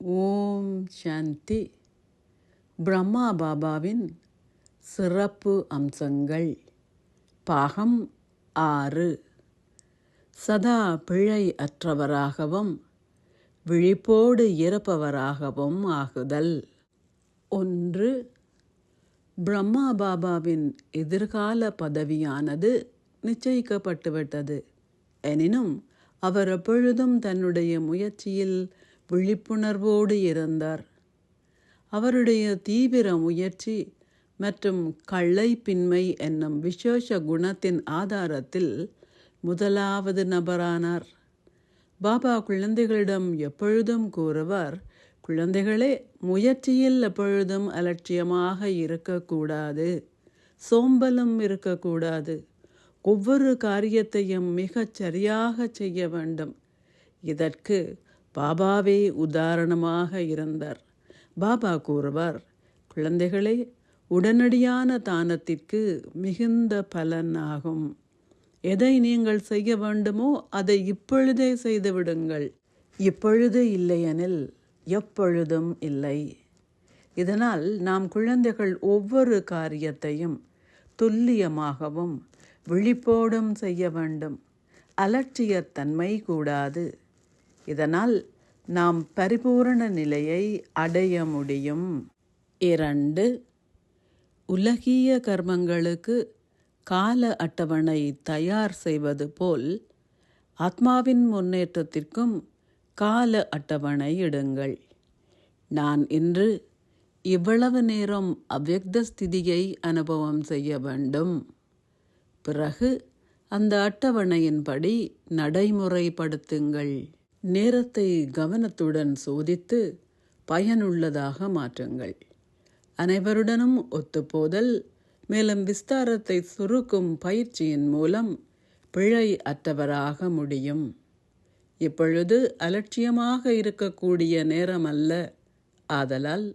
ஓம் சாந்தி. பிரம்மா பாபாவின் சிறப்பு அம்சங்கள். பாகம் ஆறு. சதா பிழை அற்றவராகவும் விழிப்போடு இருப்பவராகவும் ஆகுதல். ஒன்று பிரம்மா பாபாவின் எதிர்கால பதவியானது நிச்சயிக்கப்பட்டுவிட்டது. எனினும் அவர் எப்பொழுதும் தன்னுடைய முயற்சியில் விழிப்புணர்வோடு இருந்தார். அவருடைய தீவிர முயற்சி மற்றும் கள்ளைப்பின்மை என்னும் விசேஷ குணத்தின் ஆதாரத்தில் முதலாவது நபரானார். பாபா குழந்தைகளிடம் எப்பொழுதும் கூறுவார் குழந்தைகளே முயற்சியில் எப்பொழுதும் அலட்சியமாக இருக்கக்கூடாது சோம்பலும் இருக்கக்கூடாது. ஒவ்வொரு காரியத்தையும் மிகச் சரியாக செய்ய வேண்டும். இதற்கு பாபாவே உதாரணமாக இருந்தார். பாபா கூறுவார் குழந்தைகளே உடனடியான தானத்திற்கு மிகுந்த பலன் ஆகும். எதை நீங்கள் செய்ய வேண்டுமோ அதை இப்பொழுதே செய்துவிடுங்கள் இப்பொழுது இல்லையெனில் எப்பொழுதும் இல்லை. இதனால் நாம் குழந்தைகள் ஒவ்வொரு காரியத்தையும் துல்லியமாகவும் விழிப்போடும் செய்ய வேண்டும். அலட்சியத்தன்மை கூடாது. இதனால் நாம் பரிபூரண நிலையை அடைய முடியும். இரண்டு உலகிய கர்மங்களுக்கு கால அட்டவணை தயார் செய்வது போல் ஆத்மாவின் முன்னேற்றத்திற்கும் கால அட்டவணை இடுங்கள். நான் இன்று இவ்வளவு நேரம் அவ்வக்த ஸ்திதியை அனுபவம் செய்ய வேண்டும். பிறகு அந்த அட்டவணையின்படி நடைமுறைப்படுத்துங்கள். நேரத்தை கவனத்துடன் சோதித்து பயனுள்ளதாக மாற்றுங்கள். அனைவருடனும் ஒத்துப்போதல் மேலும் விஸ்தாரத்தை சுருக்கும் பயிற்சியின் மூலம் பிழை அற்றவராக முடியும். இப்பொழுது அலட்சியமாக இருக்கக்கூடிய நேரம் அல்ல ஆதலால்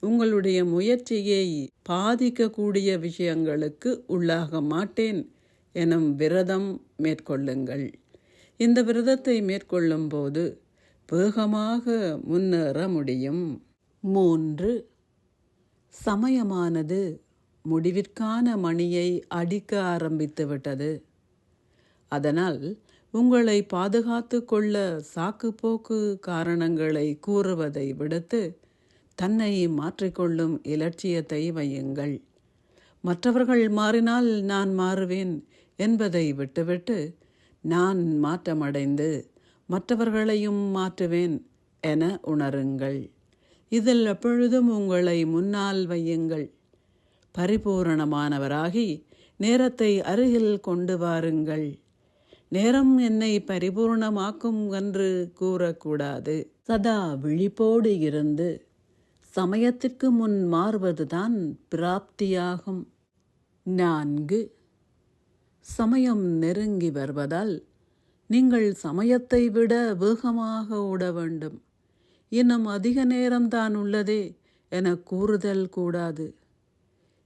உங்களுடைய முயற்சியை பாதிக்கக்கூடிய விஷயங்களுக்கு உள்ளாக மாட்டேன் எனும் விரதம் மேற்கொள்ளுங்கள். இந்த விரதத்தை மேற்கொள்ளும் போது வேகமாக முன்னேற முடியும் மூன்று சமயமானது முடிவிற்கான மணியை அடிக்க ஆரம்பித்து விட்டது அதனால் உங்களை பாதுகாத்து கொள்ள சாக்குப்போக்கு காரணங்களை கூறுவதை விடுத்து தன்னை மாற்றிக்கொள்ளும் இலட்சியத்தை வையுங்கள். மற்றவர்கள் மாறினால் நான் மாறுவேன் என்பதை விட்டுவிட்டு நான் மாற்றமடைந்து மற்றவர்களையும் மாற்றுவேன் என உணருங்கள். இதில் எப்பொழுதும் உங்களை முன்னால் வையுங்கள். பரிபூரணமானவராகி நேரத்தை அருகில் கொண்டு வாருங்கள். நேரம் என்னை பரிபூர்ணமாக்கும் என்று கூறக்கூடாது. சதா விழிப்போடு இருந்து சமயத்திற்கு முன் மாறுவதுதான் பிராப்தியாகும். நான்கு சமயம் நெருங்கி வருவதால் நீங்கள் சமயத்தை விட வேகமாக ஓட வேண்டும். இன்னும் அதிக நேரம்தான் உள்ளதே என கூறுதல் கூடாது.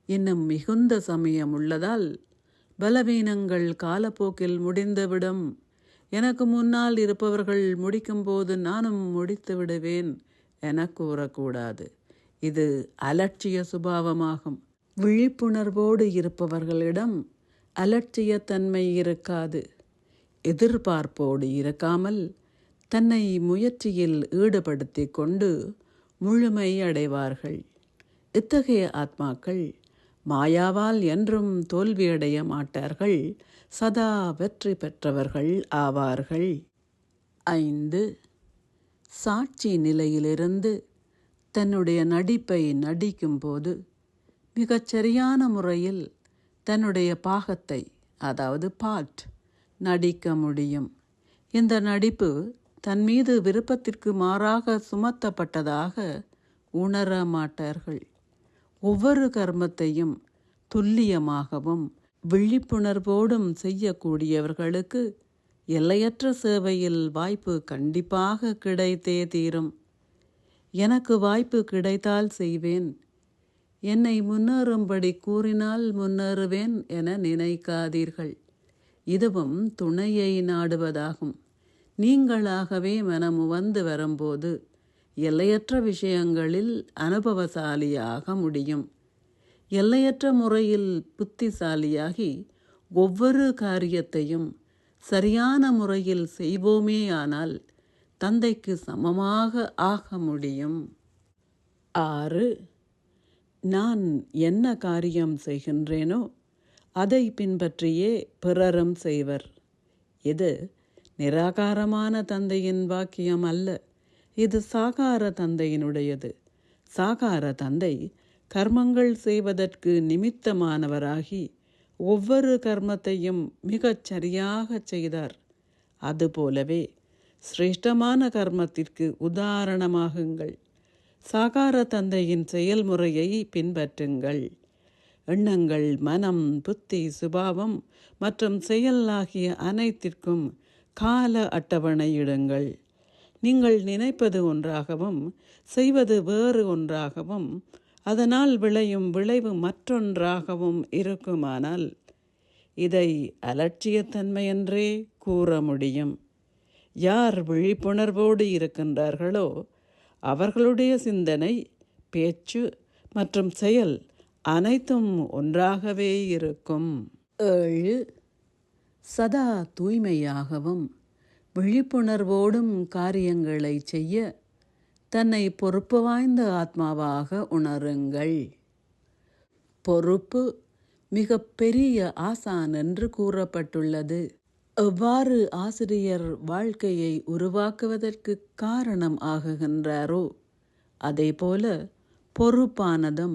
இன்னும் மிகுந்த சமயம் உள்ளதால் பலவீனங்கள் காலப்போக்கில் முடிந்துவிடும். எனக்கு முன்னால் இருப்பவர்கள் முடிக்கும்போது நானும் முடித்து விடுவேன் என கூறக்கூடாது. இது அலட்சிய சுபாவமாகும். விழிப்புணர்வோடு இருப்பவர்களிடம் அலட்சியத்தன்மை இருக்காது. எதிர்பார்ப்போடு இருக்காமல் தன்னை முயற்சியில் ஈடுபடுத்தி கொண்டு முழுமை அடைவார்கள். இத்தகைய ஆத்மாக்கள் மாயாவால் என்றும் தோல்வியடைய மாட்டார்கள். சதா வெற்றி பெற்றவர்கள் ஆவார்கள். ஐந்து. சாட்சி நிலையிலிருந்து தன்னுடைய நடிப்பை நடிக்கும்போது மிகச் சரியான முறையில் தன்னுடைய பாகத்தை அதாவது பாட் நடிக்க முடியும். இந்த நடிப்பு தன் மீது விருப்பத்திற்கு மாறாக சுமத்தப்பட்டதாக உணர மாட்டார்கள். ஒவ்வொரு கர்மத்தையும் துல்லியமாகவும் விழிப்புணர்வோடும் செய்யக்கூடியவர்களுக்கு எல்லையற்ற சேவையில் வாய்ப்பு கண்டிப்பாக கிடைத்தே தீரும். எனக்கு வாய்ப்பு கிடைத்தால் செய்வேன். என்னை முன்னேறும்படி கூறினால் முன்னேறுவேன் என நினைக்காதீர்கள். இதுவும் துணையை நாடுவதாகும். நீங்களாகவே மனமு வந்து வரும்போது எல்லையற்ற விஷயங்களில் அனுபவசாலியாக முடியும். எல்லையற்ற முறையில் புத்திசாலியாகி ஒவ்வொரு காரியத்தையும் சரியான முறையில் செய்வோமேயானால் தந்தைக்கு சமமாக ஆக முடியும். ஆறு நான் என்ன காரியம் செய்கின்றேனோ அதை பின்பற்றியே பிறரும் செய்வர். இது நிராகாரமான தந்தையின் வாக்கியம் அல்ல. இது சாகார தந்தையினுடையது. சாகார தந்தை கர்மங்கள் செய்வதற்கு நிமித்தமானவராகி ஒவ்வொரு கர்மத்தையும் மிகச் சரியாக செய்தார். அதுபோலவே சிரேஷ்டமான கர்மத்திற்கு உதாரணமாகுங்கள். சாகார தந்தையின் செயல்முறையை பின்பற்றுங்கள். எண்ணங்கள் மனம் புத்தி சுபாவம் மற்றும் செயல் ஆகிய அனைத்திற்கும் கால அட்டவணையிடுங்கள் நீங்கள் நினைப்பது ஒன்றாகவும் செய்வது வேறு ஒன்றாகவும் அதனால் விளையும் விளைவு மற்றொன்றாகவும் இருக்குமானால் இதை அலட்சியத்தன்மை என்றே கூற முடியும். யார் விழிப்புணர்வோடு இருக்கின்றார்களோ அவர்களுடைய சிந்தனை பேச்சு மற்றும் செயல் அனைத்தும் ஒன்றாகவே இருக்கும். ஏழு சதா தூய்மையாகவும் விழிப்புணர்வோடும் காரியங்களை செய்ய தன்னை பொறுப்பு வாய்ந்த ஆத்மாவாக உணருங்கள். பொறுப்பு மிக பெரிய ஆசான் என்று கூறப்பட்டுள்ளது. எவ்வாறு ஆசிரியர் வாழ்க்கையை உருவாக்குவதற்கு காரணம் ஆகுகின்றாரோ அதேபோல பொறுப்பானதும்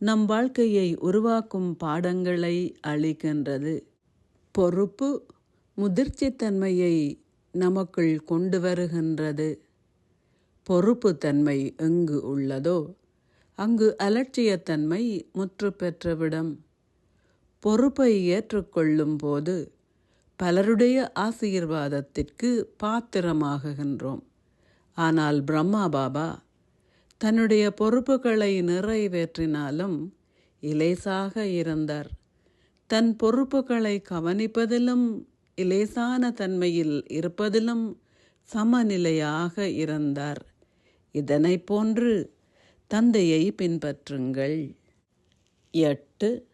நம் வாழ்க்கையை உருவாக்கும் பாடங்களை அளிக்கின்றது. பொறுப்பு முதிர்ச்சித்தன்மையை நமக்குள் கொண்டு வருகின்றது. பொறுப்புத்தன்மை எங்கு உள்ளதோ அங்கு அலட்சியத்தன்மை முற்று பெற்றுவிடும் பொறுப்பை ஏற்றுக்கொள்ளும் போது பலருடைய ஆசீர்வாதத்திற்கு பாத்திரமாகுகின்றோம். ஆனால் பிரம்மா பாபா தன்னுடைய பொறுப்புகளை நிறைவேற்றினாலும் இலேசாக இருந்தார். தன் பொறுப்புகளை கவனிப்பதிலும் இலேசான தன்மையில் இருப்பதிலும் சமநிலையாக இருந்தார். இதனை போன்று தந்தையை பின்பற்றுங்கள். எட்டு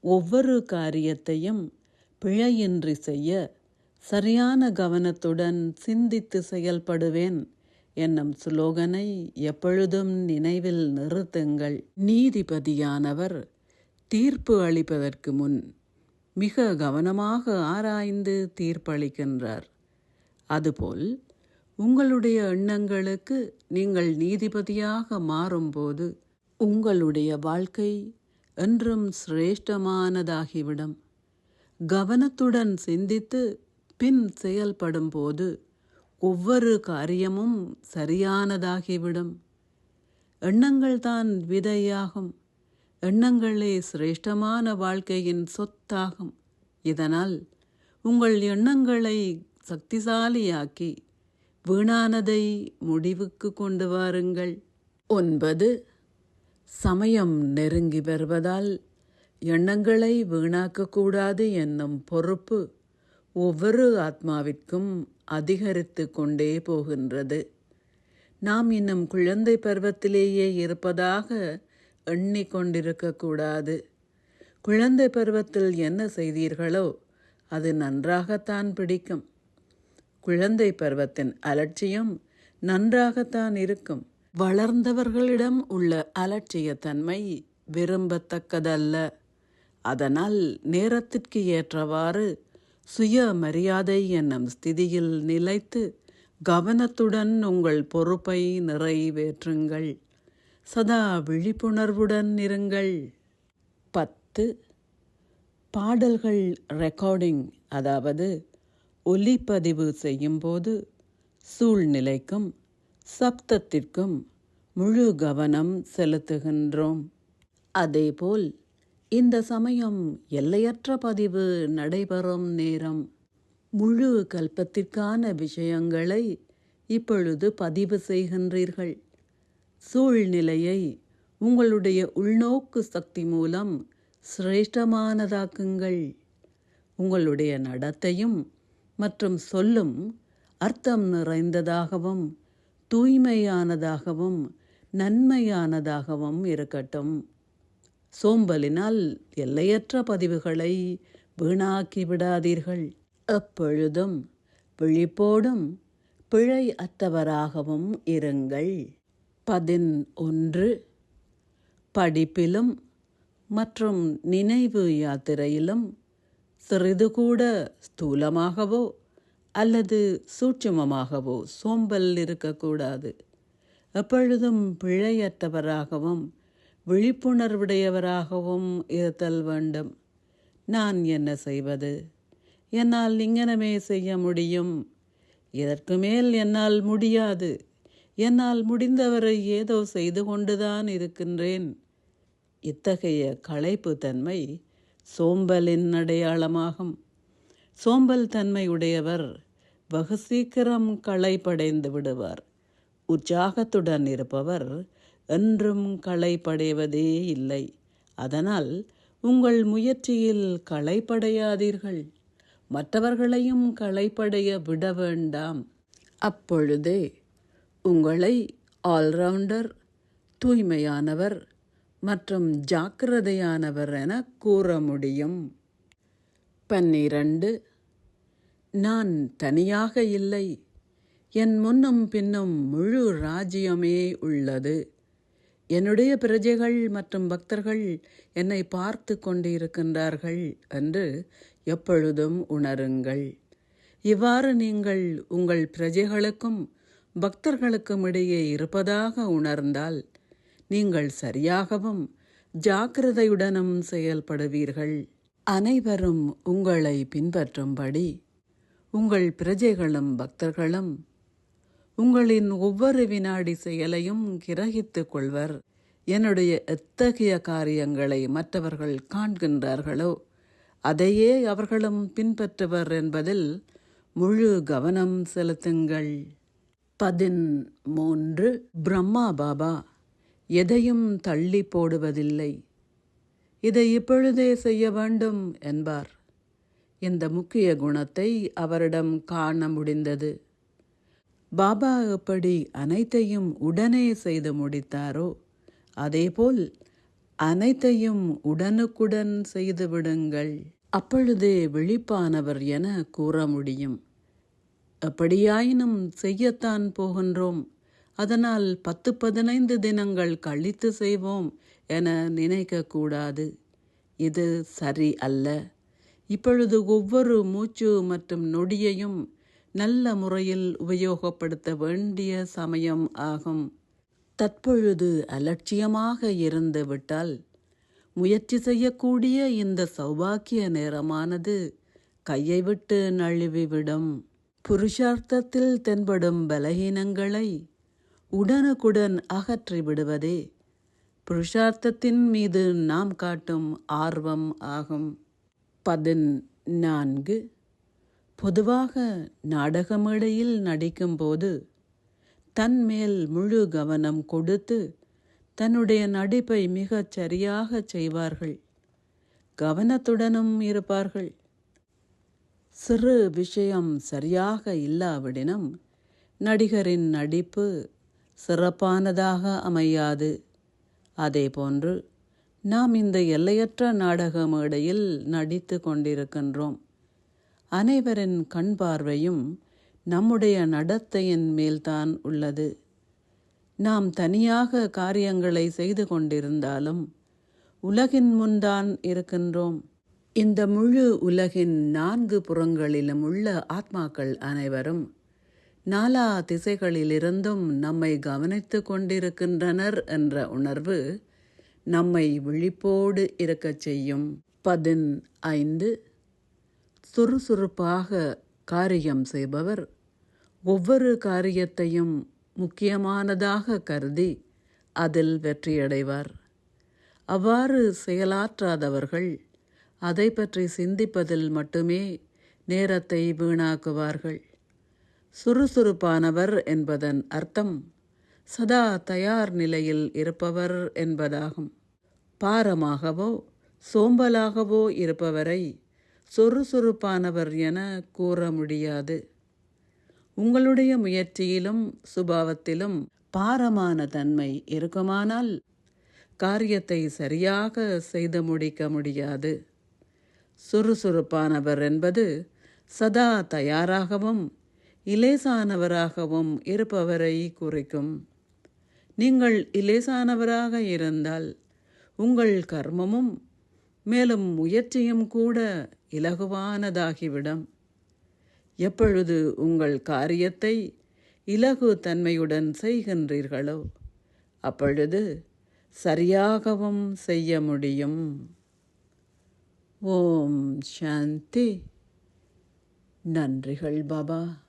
ஒவ்வொரு காரியத்தையும் பிழையின்றி செய்ய சரியான கவனத்துடன் சிந்தித்து செயல்படுவேன் என்னும் சுலோகனை எப்பொழுதும் நினைவில் நிறுத்துங்கள். நீதிபதியானவர் தீர்ப்பு அளிப்பதற்கு முன் மிக கவனமாக ஆராய்ந்து தீர்ப்பளிக்கின்றார். அதுபோல் உங்களுடைய எண்ணங்களுக்கு நீங்கள் நீதிபதியாக மாறும்போது உங்களுடைய வாழ்க்கை என்றும் சிரேஷ்டமானதாகிவிடும். கவனத்துடன் சிந்தித்து பின் செயல்படும் போது ஒவ்வொரு காரியமும் சரியானதாகிவிடும். எண்ணங்கள் தான் விதையாகும். எண்ணங்களே சிரேஷ்டமான வாழ்க்கையின் சொத்தாகும். இதனால் உங்கள் எண்ணங்களை சக்திசாலியாக்கி வீணானதை முடிவுக்கு கொண்டு வாருங்கள். ஒன்பது சமயம் நெருங்கி வருவதால் எண்ணங்களை வீணாக்கக்கூடாது என்னும் பொறுப்பு ஒவ்வொரு ஆத்மாவிற்கும் அதிகரித்து கொண்டே போகின்றது. நாம் இன்னும் குழந்தை பருவத்திலேயே இருப்பதாக எண்ணிக்கொண்டிருக்கக்கூடாது குழந்தை பருவத்தில் என்ன செய்தீர்களோ அது நன்றாகத்தான் பிடிக்கும். குழந்தை பருவத்தின் அலட்சியம் நன்றாகத்தான் இருக்கும். வளர்ந்தவர்களிடம் உள்ள அலட்சியத்தன்மை விரும்பத்தக்கதல்ல. அதனால் நேரத்திற்கு ஏற்றவாறு சுய மரியாதை என்னும் ஸ்திதியில் நிலைத்து கவனத்துடன் உங்கள் பொறுப்பை நிறைவேற்றுங்கள். சதா விழிப்புணர்வுடன் இருங்கள். பத்து. பாடல்கள் ரெக்கார்டிங் அதாவது ஒலிப்பதிவு செய்யும்போது சூழ்நிலைக்கும் சப்தத்திற்கும் முழு கவனம் செலுத்துகின்றோம். அதேபோல் இந்த சமயம் எல்லையற்ற பதிவு நடைபெறும் நேரம். முழு கல்பத்திற்கான விஷயங்களை இப்பொழுது பதிவு செய்கின்றீர்கள். சூழ்நிலையை உங்களுடைய உள்நோக்கு சக்தி மூலம் சிரேஷ்டமானதாக்குங்கள். உங்களுடைய நடத்தையும் மற்றும் சொல்லும் அர்த்தம் நிறைந்ததாகவும் தூய்மையானதாகவும் நன்மையானதாகவும் இருக்கட்டும். சோம்பலினால் எல்லையற்ற பதிவுகளை வீணாக்கி விடாதீர்கள். எப்பொழுதும் விழிப்போடும் பிழை அத்தவராகவும் இருங்கள். பதின் ஒன்று படிப்பிலும் மற்றும் நினைவு யாத்திரையிலும் சிறிது கூட ஸ்தூலமாகவோ அல்லது சூட்சுமமாகவோ சோம்பல் இருக்கக்கூடாது. எப்பொழுதும் பிழையற்றவராகவும் விழிப்புணர்வுடையவராகவும் இருத்தல் வேண்டும். நான் என்ன செய்வது? என்னால் இங்கனமே செய்ய முடியும். இதற்கு மேல் என்னால் முடியாது. என்னால் முடிந்தவரை ஏதோ செய்து கொண்டுதான் இருக்கின்றேன். இத்தகைய களைப்பு தன்மை சோம்பலின் அடையாளமாகும். சோம்பல் தன்மை உடையவர் வெகு சீக்கிரம் களைப்படைந்து விடுவார். உற்சாகத்துடன் இருப்பவர் என்றும் களைப்படைவதே இல்லை. அதனால் உங்கள் முயற்சியில் களைப்படையாதீர்கள். மற்றவர்களையும் களைப்படைய விட வேண்டாம். அப்பொழுதே உங்களை ஆல்ரவுண்டர் தூய்மையானவர் மற்றும் ஜாக்கிரதையானவர் என கூற முடியும். பன்னிரண்டு நான் தனியாக இல்லை. என் முன்னும் பின்னும் முழு ராஜ்யமே உள்ளது. என்னுடைய பிரஜைகள் மற்றும் பக்தர்கள் என்னை பார்த்து கொண்டிருக்கின்றார்கள் என்று எப்பொழுதும் உணருங்கள். இவ்வாறு நீங்கள் உங்கள் பிரஜைகளுக்கும் பக்தர்களுக்கும் இடையே இருப்பதாக உணர்ந்தால் நீங்கள் சரியாகவும் ஜாக்கிரதையுடனும் செயல்படுவீர்கள். அனைவரும் உங்களை பின்பற்றும்படி உங்கள் பிரஜைகளும் பக்தர்களும் உங்களின் ஒவ்வொரு வினாடி செயலையும் கிரகித்துக் கொள்வர். என்னுடைய எத்தகைய காரியங்களை மற்றவர்கள் காண்கின்றார்களோ அதையே அவர்களும் பின்பற்றுவர் என்பதில் முழு கவனம் செலுத்துங்கள். பதிமூன்று பிரம்மா பாபா எதையும் தள்ளி போடுவதில்லை. இதை இப்பொழுதே செய்ய வேண்டும் என்பார். இந்த முக்கிய குணத்தை அவரிடம் காண முடிந்தது. பாபா எப்படி அனைத்தையும் உடனே செய்து முடித்தாரோ அதேபோல் அனைத்தையும் உடனுக்குடன் செய்து விடுங்கள். அப்பொழுதே விழிப்பானவர் என கூற முடியும். எப்படியாயினும் செய்யத்தான் போகின்றோம். அதனால் பத்து பதினைந்து தினங்கள் கழித்து செய்வோம் என நினைக்கக்கூடாது. இது சரி அல்ல. இப்பொழுது ஒவ்வொரு மூச்சு மற்றும் நொடியையும் நல்ல முறையில் உபயோகப்படுத்த வேண்டிய சமயம் ஆகும். தற்பொழுது அலட்சியமாக இருந்து விட்டால் முயற்சி செய்யக்கூடிய இந்த சௌபாக்கிய நேரமானது கையை விட்டு நழுவிவிடும். புருஷார்த்தத்தில் தென்படும் பலகீனங்களை உடனுக்குடன் அகற்றிவிடுவதே புருஷார்த்தத்தின் மீது நாம் காட்டும் ஆர்வம் ஆகும். பதினான்கு பொதுவாக நாடக மேடையில் நடிக்கும்போது தன் மேல் முழு கவனம் கொடுத்து தன்னுடைய நடிப்பை மிகச் சரியாக செய்வார்கள். கவனத்துடனும் இருப்பார்கள். சிறு விஷயம் சரியாக இல்லாவிடனும் நடிகரின் நடிப்பு சிறப்பானதாக அமையாது. அதேபோன்று நாம் இந்த எல்லையற்ற நாடக மேடையில் நடித்து கொண்டிருக்கின்றோம். அனைவரின் கண் பார்வையும் நம்முடைய நடத்தையின் மேல்தான் உள்ளது. நாம் தனியாக காரியங்களை செய்து கொண்டிருந்தாலும் உலகின் முன்தான் இருக்கின்றோம். இந்த முழு உலகின் நான்கு புறங்களிலும் உள்ள ஆத்மாக்கள் அனைவரும் நாலா திசைகளிலிருந்தும் நம்மை கவனித்து கொண்டிருக்கின்றனர் என்ற உணர்வு நம்மை விழிப்போடு இருக்கச் செய்யும். பதின் ஐந்து சுறுசுறுப்பாக காரியம் செய்பவர் ஒவ்வொரு காரியத்தையும் முக்கியமானதாக கருதி அதில் வெற்றியடைவார். அவ்வாறு செயலாற்றாதவர்கள் அதை பற்றி சிந்திப்பதில் மட்டுமே நேரத்தை வீணாக்குவார்கள். சுறுசுறுப்பானவர் என்பதன் அர்த்தம் சதா தயார் நிலையில் இருப்பவர் என்பதாகும். பாரமாகவோ சோம்பலாகவோ இருப்பவரை சுறுசுறுப்பானவர் என கூற முடியாது. உங்களுடைய முயற்சியிலும் சுபாவத்திலும் பாரமான தன்மை இருக்குமானால் காரியத்தை சரியாக செய்து முடிக்க முடியாது. சுறுசுறுப்பானவர் என்பது சதா தயாராகவும் இலேசானவராகவும் இருப்பவரை குறிக்கும். நீங்கள் இலேசானவராக இருந்தால் உங்கள் கர்மமும் மேலும் முயற்சியும் கூட இலகுவானதாகிவிடும். எப்பொழுது உங்கள் காரியத்தை இலகு தன்மையுடன் செய்கின்றீர்களோ அப்பொழுது சரியாகவும் செய்ய முடியும். ஓம் சாந்தி. நன்றிகள் பாபா.